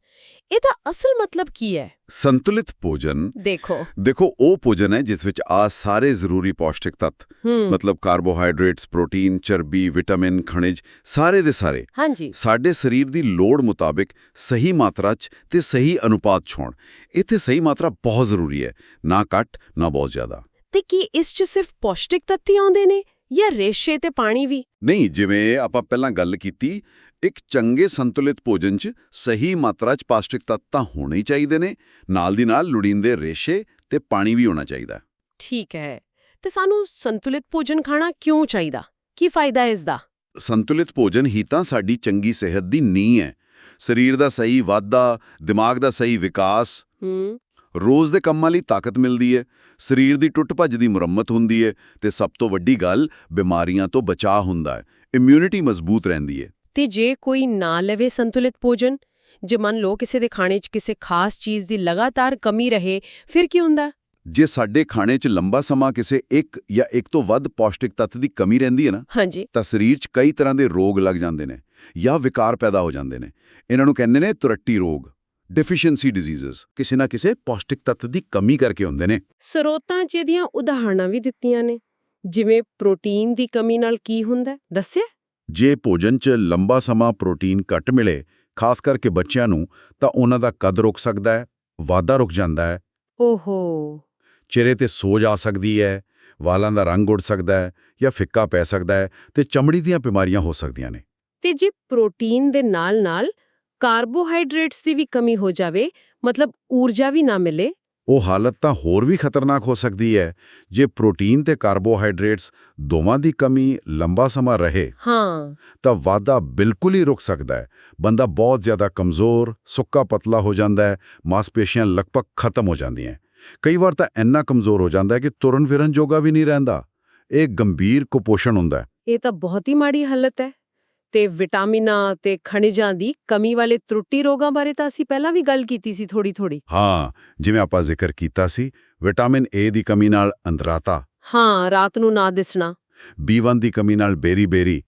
ਇਹਦਾ ਅਸਲ ਮਤਲਬ ਕੀ ਹੈ? ਸੰਤੁਲਿਤ ਭੋਜਨ। ਦੇਖੋ। ਦੇਖੋ ਉਹ ਭੋਜਨ ਹੈ ਜਿਸ ਵਿੱਚ ਆ ਸਾਰੇ ਜ਼ਰੂਰੀ ਪੌਸ਼ਟਿਕ ਤੱਤ ਮਤਲਬ ਕਾਰਬੋਹਾਈਡਰੇਟਸ ਪ੍ਰੋਟੀਨ ਚਰਬੀ ਵਿਟਾਮਿਨ ਖਣਿਜ ਸਾਰੇ ਦੇ ਸਾਰੇ। ਹਾਂਜੀ। ਸਾਡੇ ਸਰੀਰ ਦੀ ਲੋੜ ਮੁਤਾਬਿਕ ਸਹੀ ਮਾਤਰਾ 'ਚ ਤੇ ਸਹੀ ਅਨੁਪਾਤ 'ਚ ਹੋਣ ਇੱਥੇ ਸਹੀ ਮਾਤਰਾ ਬਹੁਤ ਜ਼ਰੂਰੀ ਹੈ ਨਾ ਘੱਟ ਨਾ ਬਹੁਤ ਜ਼ਿਆਦਾ। ਤੇ ਕੀ ਇਸ 'ਚ ਸਿਰਫ ਪੌਸ਼ਟਿਕ ਤੱਤ ਹੀ ਆਉਂਦੇ ਨੇ ਜਾਂ ਰੇਸ਼ੇ ਤੇ ਪਾਣੀ ਵੀ? ਨਹੀਂ ਜਿਵੇਂ ਆਪਾਂ ਪਹਿਲਾਂ ਗੱਲ ਕੀਤੀ ਇੱਕ ਚੰਗੇ ਸੰਤੁਲਿਤ ਭੋਜਨ 'ਚ ਸਹੀ ਮਾਤਰਾ 'ਚ ਪੌਸ਼ਟਿਕ ਤੱਤ ਤਾਂ ਹੋਣੇ ਚਾਹੀਦੇ ਨੇ ਨਾਲ ਦੀ ਨਾਲ ਲੋੜੀਂਦੇ ਰੇਸ਼ੇ ਤੇ ਪਾਣੀ ਵੀ ਹੋਣਾ ਚਾਹੀਦਾ। ਠੀਕ ਹੈ। ਤੇ ਸਾਨੂੰ ਸੰਤੁਲਿਤ ਭੋਜਨ ਖਾਣਾ ਕਿਉਂ ਚਾਹੀਦਾ? ਕੀ ਫਾਇਦਾ ਇਸ ਦਾ? ਸੰਤੁਲਿਤ ਭੋਜਨ ਹੀ ਤਾਂ ਸਾਡੀ ਚੰਗੀ ਸਿਹਤ ਦੀ ਨੀਂਹ ਹੈ। ਸਰੀਰ ਦਾ ਸਹੀ ਵਾਧਾ ਦਿਮਾਗ ਦਾ ਸਹੀ ਵਿਕਾਸ ਹੂੰ। ਰੋਜ਼ ਦੇ ਕੰਮਾਂ ਲਈ ਤਾਕਤ ਮਿਲਦੀ ਹੈ। ਸਰੀਰ ਦੀ ਟੁੱਟ ਭੱਜ ਦੀ ਮੁਰੰਮਤ ਹੁੰਦੀ ਹੈ ਤੇ ਸਭ ਤੋਂ ਵੱਡੀ ਗੱਲ ਬਿਮਾਰੀਆਂ ਤੋਂ ਬਚਾਅ ਹੁੰਦਾ ਹੈ। ਇਮਿਊਨਿਟੀ ਮਜ਼ਬੂਤ ਰਹਿੰਦੀ ਹੈ। ਤੇ ਜੇ ਕੋਈ ਨਾ ਲਵੇ ਸੰਤੁਲਿਤ ਭੋਜਨ ਜੇ ਮੰਨ ਲਓ ਕਿਸੇ ਦੇ ਖਾਣੇ 'ਚ ਕਿਸੇ ਖਾਸ ਚੀਜ਼ ਦੀ ਲਗਾਤਾਰ ਕਮੀ ਰਹੇ ਫਿਰ ਕੀ ਹੁੰਦਾ? ਜੇ ਸਾਡੇ ਖਾਣੇ 'ਚ ਲੰਬਾ ਸਮਾਂ ਕਿਸੇ ਇੱਕ ਜਾਂ ਇੱਕ ਤੋਂ ਵੱਧ ਪੌਸ਼ਟਿਕ ਤੱਤ ਦੀ ਕਮੀ ਰਹਿੰਦੀ ਹੈ ਨਾ ਹਾਂਜੀ। ਤਾਂ ਸਰੀਰ 'ਚ ਕਈ ਤਰ੍ਹਾਂ ਦੇ ਰੋਗ ਲੱਗ ਜਾਂਦੇ ਨੇ ਜਾਂ ਵਿਕਾਰ ਪੈਦਾ ਹੋ ਜਾਂਦੇ ਨੇ। ਇਹਨਾਂ ਨੂੰ ਕਹਿੰਦੇ ਨੇ ਤੁਰੱਟੀ ਰੋਗ ਡੈਫੀਸ਼ੀਐਂਸੀ ਡਿਜ਼ੀਜ਼ਸ ਕਿਸੇ ਨਾ ਕਿਸੇ ਪੌਸ਼ਟਿਕ ਤੱਤ ਦੀ ਕਮੀ ਕਰਕੇ ਹੁੰਦੇ ਨੇ। ਸਰੋਤਾਂ 'ਚ ਇਹਦੀਆਂ ਉਦਾਹਰਣਾਂ ਵੀ ਦਿੱਤੀਆਂ ਨੇ ਜਿਵੇਂ ਪ੍ਰੋਟੀਨ ਦੀ ਕਮੀ ਨਾਲ ਕੀ ਹੁੰਦਾ? ਦੱਸਿਆ? ਜੇ ਭੋਜਨ 'ਚ ਲੰਬਾ ਸਮਾਂ ਪ੍ਰੋਟੀਨ ਘੱਟ ਮਿਲੇ ਖਾਸ ਕਰਕੇ ਬੱਚਿਆਂ ਨੂੰ ਤਾਂ ਉਹਨਾਂ ਦਾ ਕਦ ਰੁਕ ਸਕਦਾ ਹੈ ਵਾਧਾ ਰੁਕ ਜਾਂਦਾ ਹੈ। ਓਹੋ। ਚਿਹਰੇ ਤੇ ਸੋਜ ਆ ਸਕਦੀ ਹੈ ਵਾਲਾਂ ਦਾ ਰੰਗ ਉੱਡ ਸਕਦਾ ਹੈ ਜਾਂ ਫਿੱਕਾ ਪੈ ਸਕਦਾ ਹੈ ਤੇ ਚਮੜੀ ਦੀਆਂ ਬਿਮਾਰੀਆਂ ਹੋ ਸਕਦੀਆਂ ਨੇ। ਤੇ ਜੇ ਪ੍ਰੋਟੀਨ ਦੇ ਨਾਲ-ਨਾਲ ਕਾਰਬੋਹਾਈਡਰੇਟਸ ਦੀ ਵੀ ਕਮੀ ਹੋ ਜਾਵੇ ਮਤਲਬ ਊਰਜਾ ਵੀ ਨਾ ਮਿਲੇ ਉਹ ਹਾਲਤ ਤਾਂ ਹੋਰ ਵੀ ਖਤਰਨਾਕ ਹੋ ਸਕਦੀ ਹੈ ਜੇ ਪ੍ਰੋਟੀਨ ਤੇ ਕਾਰਬੋਹਾਈਡਰੇਟਸ ਦੋਵਾਂ ਦੀ ਕਮੀ ਲੰਬਾ ਸਮਾਂ ਰਹੇ। ਹਾਂ। ਤਾਂ ਵਾਧਾ ਬਿਲਕੁਲ ਹੀ ਰੁਕ ਸਕਦਾ ਹੈ। ਬੰਦਾ ਬਹੁਤ ਜ਼ਿਆਦਾ ਕਮਜ਼ੋਰ ਸੁੱਕਾ ਪਤਲਾ ਹੋ ਜਾਂਦਾ ਹੈ ਮਾਸਪੇਸ਼ੀਆਂ ਲਗਭਗ ਖਤਮ ਹੋ ਜਾਂਦੀਆਂ ਕਈ ਵਾਰ ਤਾਂ ਇੰਨਾ ਕਮਜ਼ੋਰ ਹੋ ਜਾਂਦਾ ਹੈ ਕਿ ਤੁਰਨ ਫਿਰਨ ਜੋਗਾ ਵੀ ਨਹੀਂ ਰਹਿੰਦਾ। ਇਹ ਗੰਭੀਰ ਕੁਪੋਸ਼ਣ ਹੁੰਦਾ ਹੈ। ਇਹ ਤਾਂ ਬਹੁਤ ਹੀ ਮਾੜੀ ਹਾਲਤ ਹੈ। ਤੇ ਵਿਟਾਮਿਨਾਂ ਤੇ ਖਣਿਜਾਂ ਦੀ ਕਮੀ ਵਾਲੇ ਤਰੁੱਟੀ ਰੋਗਾਂ ਬਾਰੇ ਤਾਂ ਅਸੀਂ ਪਹਿਲਾਂ ਵੀ ਗੱਲ ਕੀਤੀ ਸੀ ਥੋੜੀ ਥੋੜੀ ਹਾਂ ਜਿਵੇਂ ਆਪਾਂ ਜ਼ਿਕਰ ਕੀਤਾ ਸੀ ਵਿਟਾਮਿਨ ਏ ਦੀ ਕਮੀ ਨਾਲ ਅੰਦਰਾਤਾ ਹਾਂ ਰਾਤ ਨੂੰ ਨਾ ਦਿਸਣਾ। B1 ਦੀ ਕਮੀ ਨਾਲ ਬੇਰੀ-ਬੇਰੀ।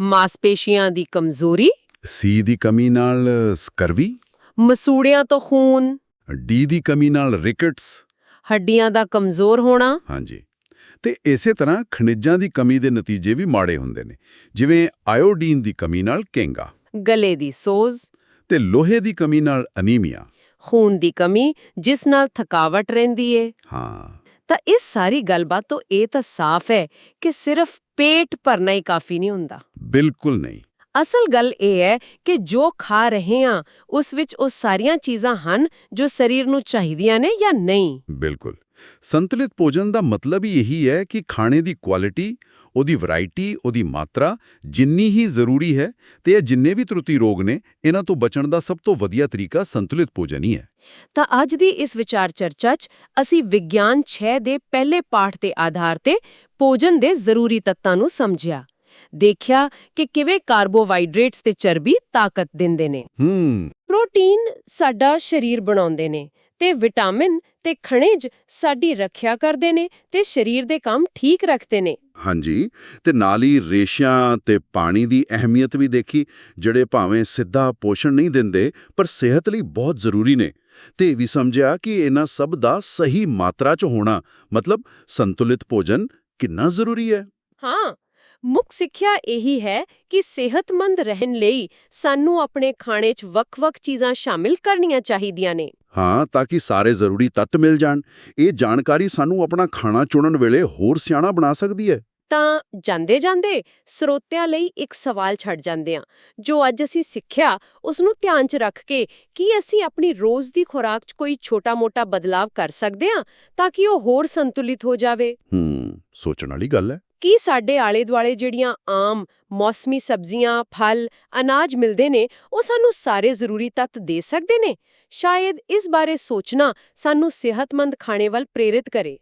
ਮਾਸਪੇਸ਼ੀਆਂ ਦੀ ਕਮਜ਼ੋਰੀ। ਸੀ ਦੀ ਕਮੀ ਨਾਲ ਸਕਰਵੀ ਮਸੂੜਿਆਂ ਤੋਂ ਖੂਨ। ਡੀ ਦੀ ਕਮੀ ਨਾਲ ਰਿਕਟਸ ਹੱਡੀਆਂ ਦਾ ਕਮਜ਼ੋਰ ਹੋਣਾ। ਹਾਂਜੀ। ਤੇ ਇਸੇ ਤਰ੍ਹਾਂ ਖਣਿਜਾਂ ਦੀ ਕਮੀ ਦੇ ਨਤੀਜੇ ਵੀ ਮਾੜੇ ਹੁੰਦੇ ਨੇ ਜਿਵੇਂ ਆਇਓਡੀਨ ਦੀ ਕਮੀ ਨਾਲ ਕੇਂਗਾ। ਗਲੇ ਦੀ ਸੋਜ਼। ਤੇ ਲੋਹੇ ਦੀ ਕਮੀ ਨਾਲ ਅਨੀਮੀਆ। ਖੂਨ ਦੀ ਕਮੀ ਜਿਸ ਨਾਲ ਥਕਾਵਟ ਰਹਿੰਦੀ ਏ। ਹਾਂ। ਤਾਂ ਇਸ ਸਾਰੀ ਗੱਲਬਾਤ ਤੋਂ ਇਹ ਤਾਂ ਸਾਫ਼ ਹੈ ਕਿ ਸਿਰਫ ਪੇਟ ਭਰਨਾ ਹੀ ਕਾਫੀ ਨਹੀਂ ਹੁੰਦਾ। ਬਿਲਕੁਲ ਨਹੀਂ। ਅਸਲ ਗੱਲ ਇਹ ਹੈ ਕਿ ਜੋ ਖਾ ਰਹੇ ਹਾਂ ਉਸ ਵਿੱਚ ਉਹ ਸਾਰੀਆਂ ਚੀਜ਼ਾਂ ਹਨ ਜੋ ਸਰੀਰ ਨੂੰ ਚਾਹੀਦੀਆਂ ਨੇ ਜਾਂ ਨਹੀਂ। ਬਿਲਕੁਲ। ਸੰਤੁਲਿਤ ਭੋਜਨ ਦਾ ਮਤਲਬ ਹੀ ਇਹੀ ਹੈ ਕਿ ਖਾਣੇ ਦੀ ਕੁਆਲਿਟੀ ਉਹਦੀ ਵੈਰਾਈਟੀ ਉਹਦੀ ਮਾਤਰਾ ਜਿੰਨੀ ਹੀ ਜ਼ਰੂਰੀ ਹੈ ਤੇ ਇਹ ਜਿੰਨੇ ਵੀ ਤਰੁੱਟੀ ਰੋਗ ਨੇ ਇਹਨਾਂ ਤੋਂ ਬਚਣ ਦਾ ਸਭ ਤੋਂ ਵਧੀਆ ਤਰੀਕਾ ਸੰਤੁਲਿਤ ਭੋਜਨ ਹੀ ਹੈ। ਤਾਂ ਅੱਜ ਦੀ ਇਸ ਵਿਚਾਰ ਚਰਚਾ 'ਚ ਅਸੀਂ ਵਿਗਿਆਨ 6 ਦੇ ਪਹਿਲੇ ਪਾਠ ਦੇ ਆਧਾਰ ਤੇ ਭੋਜਨ ਦੇ ਜ਼ਰੂਰੀ ਤੱਤਾਂ ਨੂੰ ਸਮਝਿਆ। ਦੇਖਿਆ ਕਿ ਕਿਵੇਂ ਕਾਰਬੋਹਾਈਡਰੇਟਸ ਤੇ ਚਰਬੀ ਤਾਕਤ ਦਿੰਦੇ ਨੇ। ਹੂੰ। ਪ੍ਰੋਟੀਨ ਸਾਡਾ ਸਰੀਰ ਬਣਾਉਂਦੇ ਨੇ ਤੇ ਵਿਟਾਮਿਨ ਤੇ ਖਣਿਜ ਸਾਡੀ ਰੱਖਿਆ ਕਰਦੇ ਨੇ ਤੇ ਸਰੀਰ ਦੇ ਕੰਮ ਠੀਕ ਰੱਖਦੇ ਨੇ। ਹਾਂਜੀ ਤੇ ਨਾਲ ਹੀ ਰੇਸ਼ਿਆਂ ਤੇ ਪਾਣੀ ਦੀ ਅਹਿਮੀਅਤ ਵੀ ਦੇਖੀ ਜਿਹੜੇ ਭਾਵੇਂ ਸਿੱਧਾ ਪੋਸ਼ਣ ਨਹੀਂ ਦਿੰਦੇ ਪਰ ਸਿਹਤ ਲਈ ਬਹੁਤ ਜ਼ਰੂਰੀ ਨੇ। ਤੇ ਇਹ ਵੀ ਸਮਝਿਆ ਕਿ ਇਹਨਾਂ ਸਭ ਦਾ ਸਹੀ ਮਾਤਰਾ 'ਚ ਹੋਣਾ ਮਤਲਬ ਸੰਤੁਲਿਤ ਭੋਜਨ ਕਿੰਨਾ ਜ਼ਰੂਰੀ ਹੈ? ਹਾਂ ਮੁੱਖ ਸਿੱਖਿਆ ਇਹੀ ਹੈ ਕਿ ਸਿਹਤਮੰਦ ਰਹਿਣ ਲਈ ਸਾਨੂੰ ਆਪਣੇ ਖਾਣੇ 'ਚ ਵੱਖ-ਵੱਖ ਚੀਜ਼ਾਂ ਸ਼ਾਮਿਲ ਕਰਨੀਆਂ ਚਾਹੀਦੀਆਂ ਨੇ। ਹਾਂ ਤਾਂ ਕਿ ਸਾਰੇ ਜ਼ਰੂਰੀ ਤੱਤ ਮਿਲ ਜਾਣ। ਇਹ ਜਾਣਕਾਰੀ ਸਾਨੂੰ ਆਪਣਾ ਖਾਣਾ ਚੁਣਨ ਵੇਲੇ ਹੋਰ ਸਿਆਣਾ ਬਣਾ ਸਕਦੀ ਹੈ। ਤਾਂ ਜਾਂਦੇ ਜਾਂਦੇ ਸਰੋਤਿਆਂ ਲਈ ਇੱਕ ਸਵਾਲ ਛੱਡ ਜਾਂਦੇ ਆ ਜੋ ਅੱਜ ਅਸੀਂ ਸਿੱਖਿਆ ਉਸ ਨੂੰ ਧਿਆਨ 'ਚ ਰੱਖ ਕੇ ਕੀ ਅਸੀਂ ਆਪਣੀ ਰੋਜ਼ ਦੀ ਖੁਰਾਕ 'ਚ ਕੋਈ ਛੋਟਾ-ਮੋਟਾ ਬਦਲਾਵ ਕਰ ਸਕਦੇ ਆ ਤਾਂ ਕਿ ਉਹ ਹੋਰ ਸੰਤੁਲਿਤ ਹੋ ਜਾਵੇ? ਹੂੰ ਸੋਚਣ ਵਾਲੀ ਗੱਲ ਹੈ। ਕੀ ਸਾਡੇ ਆਲੇ-ਦੁਆਲੇ ਜਿਹੜੀਆਂ ਆਮ ਮੌਸਮੀ ਸਬਜ਼ੀਆਂ, ਫਲ, ਅਨਾਜ ਮਿਲਦੇ ਨੇ ਉਹ ਸਾਨੂੰ ਸਾਰੇ ਜ਼ਰੂਰੀ ਤੱਤ ਦੇ ਸਕਦੇ ਨੇ? ਸ਼ਾਇਦ ਇਸ ਬਾਰੇ ਸੋਚਣਾ ਸਾਨੂੰ ਸਿਹਤਮੰਦ ਖਾਣੇ ਵੱਲ ਪ੍ਰੇਰਿਤ ਕਰੇ।